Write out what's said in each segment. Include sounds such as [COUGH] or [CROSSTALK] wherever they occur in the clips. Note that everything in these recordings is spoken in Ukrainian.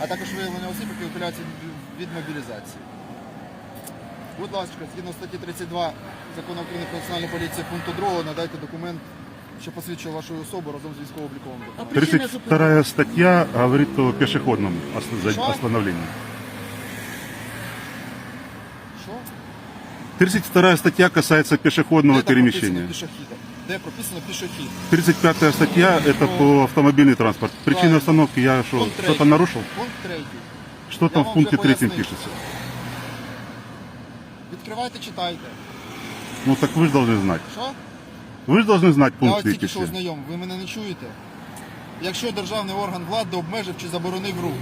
а також виявлення осіб, які ухиляються від мобілізації. Будь ласка, згідно статті 32 закону України про національну поліцію пункту 2 надайте документ, що посвідчує вашу особу разом з військово-обліковим документом. причина зупинки? 32 статья говорит о пешеходном ос- за- Что? остановлении. Що? 32 статья касается пешеходного Де там перемещения Де прописано пішохід? 35 статья это по автомобильный транспорт. Причина Правильно. остановки я что, Пункт что-то третій. нарушил? Пункт третій. Что Я там вам в пункте вже третьем пояснив. пишется? Відкривайте, читайте. Ну так вы же должны знать. Що? Вы же должны знать Я пункт ось тільки що третий. ознайомив, ви мене не чуєте? Якщо державний орган влади обмежив чи заборонив рух,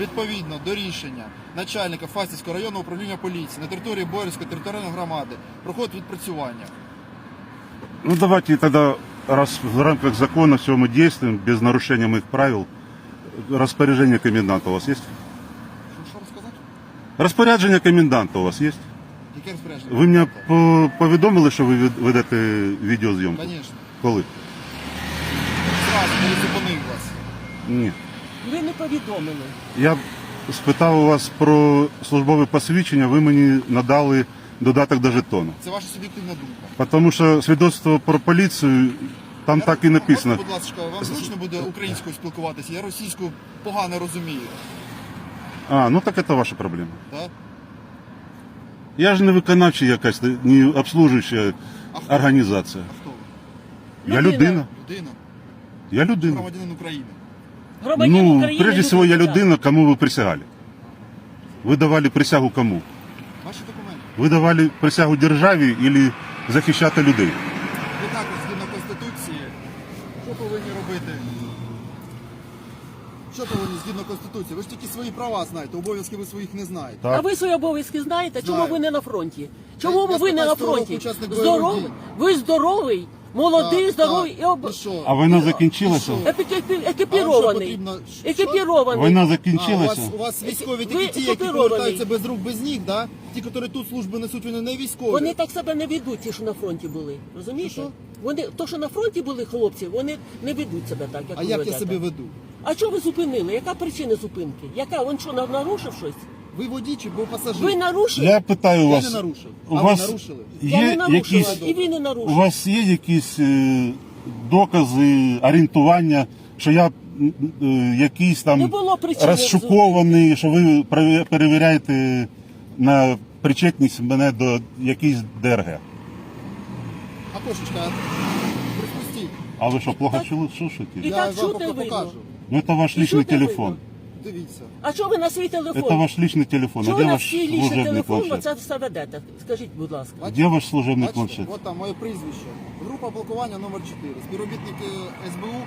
відповідно до рішення начальника Фастівського районного управління поліції на території Боярської територіальної громади проходить відпрацювання. Ну давайте тогда, раз в рамках закона все мы действуем, без нарушения моих правил, распоряжение коменданта у вас есть? Що, що розказати? Распорядження коменданта у вас є? Яке розпорядження? Ви мене по- повідомили, що ви від- ведете відеозйомку? Звісно. Коли? Зразу, коли зупинив вас. Ні. Ви не повідомили. Я спитав у вас про службове посвідчення, ви мені надали додаток до жетону. Це ваша суб'єктивна думка. Тому що свідоцтво про поліцію там так і написано. Можна, будь ласка, вам зручно буде українською спілкуватися, я російську погано розумію. А, ну так це ваша проблема. Так? Я ж не виконавча якась, не обслужуюча А хто? організація. А хто ви? Я Людина. людина. Людина, Я людина. громадянин України. Громадян Ну, України прежде не всего, я людина, кому вы присягали. Вы давали присягу кому? Ви давали присягу державі або захищати людей? Ви також згідно Конституції, що повинні робити? Що повинні згідно Конституції? Ви ж тільки свої права знаєте, обов'язки ви своїх не знаєте. А ви свої обов'язки знаєте? Чому Знаю. ви не на фронті? Чому Я- ви я ви не на 15-го року фронті? учасник бойових Здоровий? дій. Ви здоровий, молодий, здоровий і об... А війна закінчилася? Екіпі- екіпірований. потрібно? Що? Екіпірований. Війна А, у закінчилася? вас, у вас військові Ви такі ті, які екіпірований. повертаються без рук, без ніг, да? Ті, які тут службу несуть, вони не військові. Вони так себе не ведуть, ті, що на фронті були. Розумієте? Що? Вони, то, що на фронті були хлопці, вони не ведуть себе так, як А ви як я ведете. себе веду? А що ви зупинили? Яка причина зупинки? Яка? Він що, на- нарушив щось? Ви водій чи був пасажир? Ви нарушили? Я питаю Я вас, не нарушив. у а вас ви нарушили? Я не є нарушила, якісь, і ви не нарушили. у вас є якісь е, докази, орієнтування, що я м, е, якийсь Не там було причини розшукований, що ви пере- перевіряєте на причетність мене до якійсь ДРГ. А кошечка, припустіть. А ви що, плохо чули? Що? І Я так вам чути поки видно. покажу. Ну, это ваш І личный чути телефон. видно. Дивіться. А що ви на свій телефон? Это ваш личный телефон. Чого а ви где на ваш свій лічний служебный телефон планшет? оце все ведете? Скажіть, будь ласка. Бачите? Где ваш служебный Бачите? планшет? От там моє прізвище. Група блокування номер 4. Співробітники СБУ,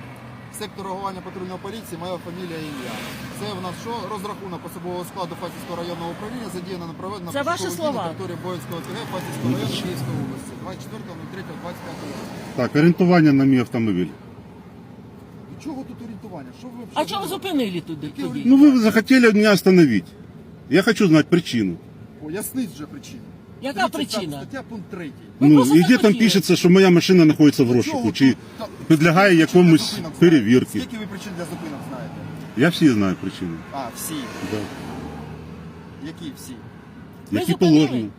сектор реагування патрульної поліції, моя фамілія і ім'я. Це в нас що? Розрахунок особового складу Фастівського районного управління задіяно на проведення Це ваші слова. на території Боїнського ТГ Фастівського району Київської області. 24.03.25 року. Так, орієнтування на мій автомобіль. До чого тут орієнтування? Що ви А чого ви зупинили туди? Які тоді? Ну, вы захотели меня остановить. Я хочу знать причину. Поясніть вже причину. Яка 35 причина? Стаття пункт 3. Ви ну, просто і де там захотіли. пишеться, що моя машина знаходиться в розшуку, чи підлягає якомусь перевірці. Скільки ви причин для зупинок знаєте? Я всі знаю причини. А, всі. Да. Які всі? Ви Які зупинили? положені.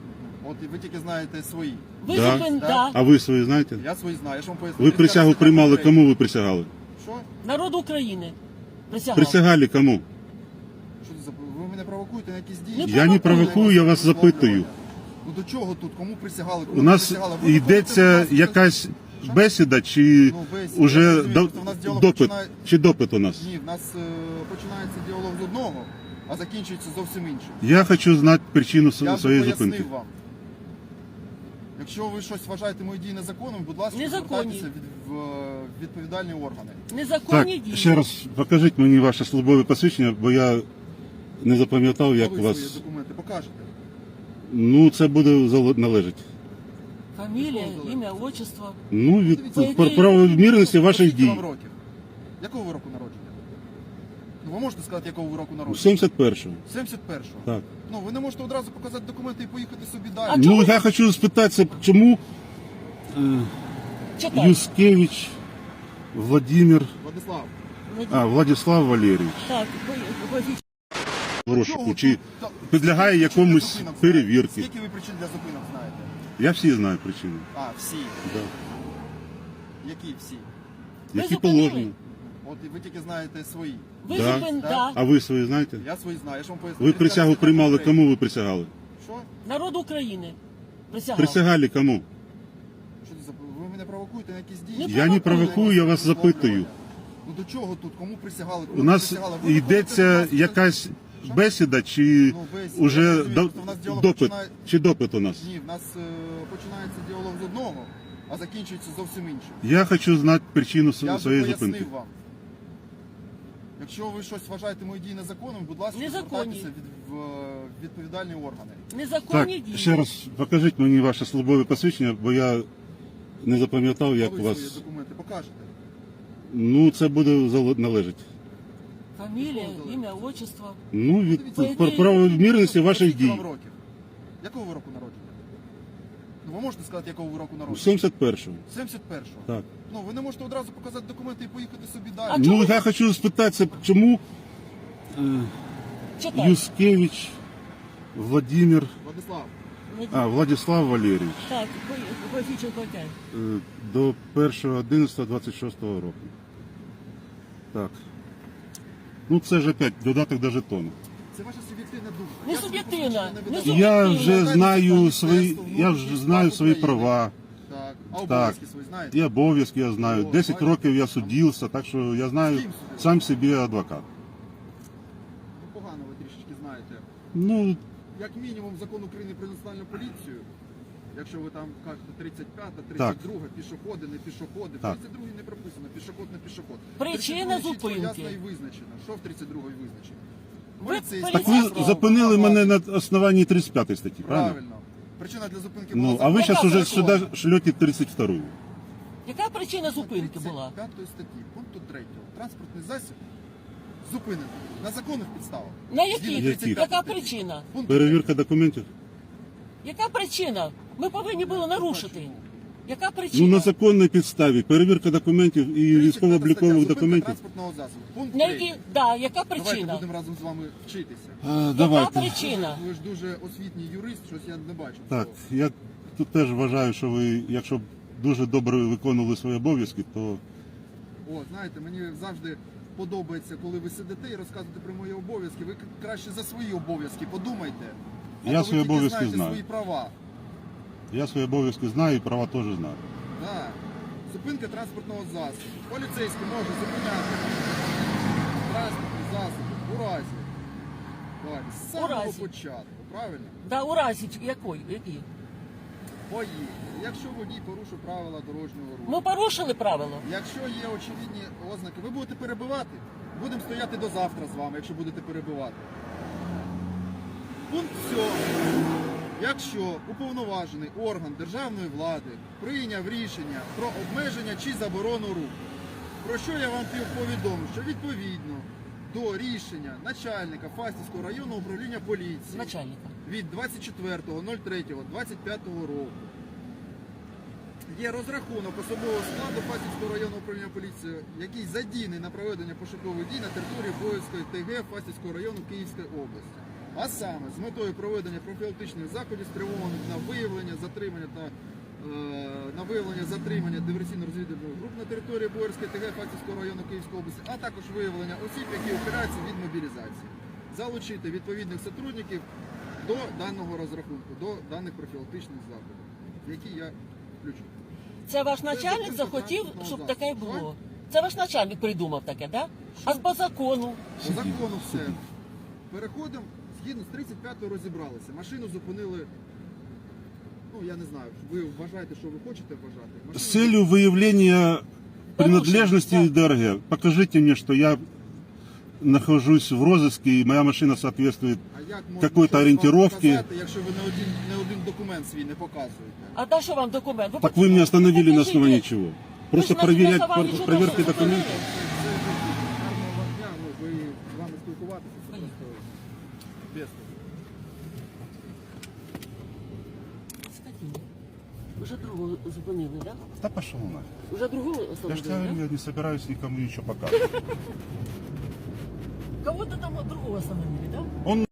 От і ви тільки знаєте свої. Ви Да. зупин... Да. Да. А ви свої знаєте? Я свої знаю, я ж вам поясню. Ви присягу приймали, кому ви присягали? Що? Народ України. Присягав. Присягали кому? Що це за... Ви мене провокуєте на якісь дії? Не Я не провокую, я вас запитую. Ну до чого тут? Кому присягали? Кому У нас присягали? Ви йдеться виходите, якась бесіда, чи Ну, бесіда. уже до- просто в нас діалог допит, починає- чи допит у нас? Ні, в нас е, починається діалог з одного, а закінчується зовсім іншим. Я хочу знати причину Я вже своєї пояснив зупинки. вам. Якщо ви щось вважаєте мої дії незаконними, будь ласка, Незаконні. звертайтеся від, в е, відповідальні органи. Так, Незаконні дії. ще раз покажіть мені ваше службове посвідчення, бо я не запам'ятав, як ви свої вас. документи покажете. Ну, це буде зал- належить. Фамілія, ім'я, отчество. Ну, від Дивіться, про правомірності ваших Скільки дій. вам років? Якого ви року народження? Ну ви можете сказати, якого ви року народження? 71-го. 71-го. Так. Ну ви не можете одразу показати документи і поїхати собі далі. А Ну, я хочу спитатися, чому е, Читай. Юскевич Владимир, Владислав, а, Владислав Валерійович. Так, розшуку Чого чи та- підлягає якомусь перевірці. Скільки ви причин для зупинок знаєте? Я всі знаю причини. А, всі. Да. Які всі? Які зупинили? положені. От і ви тільки знаєте свої. Ви Да. зупин... Да. А ви свої знаєте? Я свої знаю, я ж вам поясню. Ви присягу приймали, кому ви присягали? Що? Народ України. Присягав. Присягали кому? Що це за... Ви мене провокуєте на якісь дії? Не Я не провокую. провокую, я вас запитую. Ну до чого тут? Кому присягали? Кому У нас присягали? Ви йдеться виходите, будь ласка, якась бесіда чи Ну, бесіда. Я уже розумію, до- просто в нас діалог допит? починає- Чи допит у нас? Ні, в нас е, починається діалог з одного, а закінчується зовсім іншим. Я хочу знати причину Я св- вже своєї пояснив зупинки. вам. Якщо ви щось вважаєте мої дії незаконними, будь ласка, Незаконні. звертайтеся від, в е, відповідальні органи. Так, Незаконні дії. ще раз покажіть мені ваше службове посвідчення, бо я не запам'ятав, як ви вас. документи покажете. Ну, це буде зал- належить. Фамілія, ім'я, отчество. Ну, від Дивіться, По про ідеї, правомірності ваших Скільки дій. вам років? Якого ви року народження? Ну ви можете сказати, якого ви року народження? 71-му. 71-го. Так. Ну ви не можете одразу показати документи і поїхати собі А далі. чому? Ну, я хочу спитатися, чому е, Читай. Юскевич Владимир, Владислав, а, Владислав Валерійович Так, Коефіцієнт Котяй. е, до 1.11.26 року. Так. Ну, це ж опять додаток до жетону. Це ваша суб'єктивна думка. Не Я суб'єктивна, посвідчення не видавав. Я вже знаю свої, я вже знаю свої права. Так. А обов'язки свої знаєте? І обов'язки я знаю. О, 10 бачите. років я судився, так що я знаю ким сам собі адвокат. Ну, Погано ви трішечки знаєте. Ну, Як мінімум закон України про національну поліцію. Якщо ви там кажете 35, 32, пішоходи, не пішоходи. В Так. 32 не прописано, пішоход, не пішоход. Причина 32 чітко, зупинки. Ясно і визначено. Що в 32 визначено? Ви Поліцейський так ви зупинили мене на основанні 35 статті, правильно? Правильно. Причина для зупинки Ну, а ви зараз уже сюди шлете 32 Яка причина зупинки була? 35 статті, пункту 3. Транспортний засіб зупинений на законних підставах. На Згідно якій? 35 Яка статті. причина? Пункт Перевірка документів? Яка причина? Ми повинні були нарушити. Яка причина? Ну, на законній підставі. Перевірка документів і військово-облікових документів. транспортного засобу. Пункт На 3. які... да, яка Давайте причина? будемо разом з вами вчитися. А, Яка давайте. причина? Ви ж дуже освітній юрист, щось я не бачу. Так, я тут теж вважаю, що ви, якщо б дуже добре виконували свої обов'язки, то О, знаєте, мені завжди подобається, коли ви сидите і розказуєте про мої обов'язки. Ви краще за свої обов'язки подумайте. А Я то ви свої тільки обов'язки знаєте знаю. свої права. Я свої обов'язки знаю і права теж знаю. Так. Зупинка транспортного засобу. Поліцейський може зупиняти транспортні засоби у разі. Давайте, з самого разі. початку, правильно? Да, у разі якої? Які? Поїхали. Якщо водій порушив правила дорожнього руху. Ми порушили правила. Якщо є очевидні ознаки, ви будете перебивати. Будемо стояти до завтра з вами, якщо будете перебивати. Пункт 7. Якщо уповноважений орган державної влади прийняв рішення про обмеження чи заборону руху, про що я вам повідомив, що відповідно до рішення начальника Фастівського районного управління поліції Начальника. від 24.03.25 року. Є розрахунок особового складу Фастівського районного управління поліції, який задійний на проведення пошукових дій на території Боївської ТГ Фастівського району Київської області. А саме з метою проведення профілактичних заходів, спрямованих на виявлення, затримання та е, на виявлення затримання диверсійно-розвідувальних груп на території Боярської ТГ Фастівського району Київської області, а також виявлення осіб, які опираються від мобілізації. Залучити відповідних сотрудників до даного розрахунку, до даних профілактичних заходів, які я включу. Це ваш начальник зупинка захотів, щоб таке було. Це ваш начальник придумав таке, да? А по закону. По закону все. Переходимо, згідно з 35- го розібралися. Машину зупинили. Ну, я не знаю, ви вважаєте, що ви хочете вважати. Машину С целью выявления принадлежности да. ДРГ, покажите мне, что я нахожусь в розыске и моя машина соответствует А як можна какой-то щось вам ориентировки. показати, якщо ви не один, не один документ свій не показуєте? А да що вам документ? Так вы меня остановили на покажите. основании чего? Просто Ви ж на проверять основании про- чого проверки зупинили? документов? Це, Скотина. Уже другого зупинили, да? Да пошел на. Уже другого Я же остановили, да? я не собираюсь никому ничего показывать. [LAUGHS] Кого-то там другого остановили, да? Он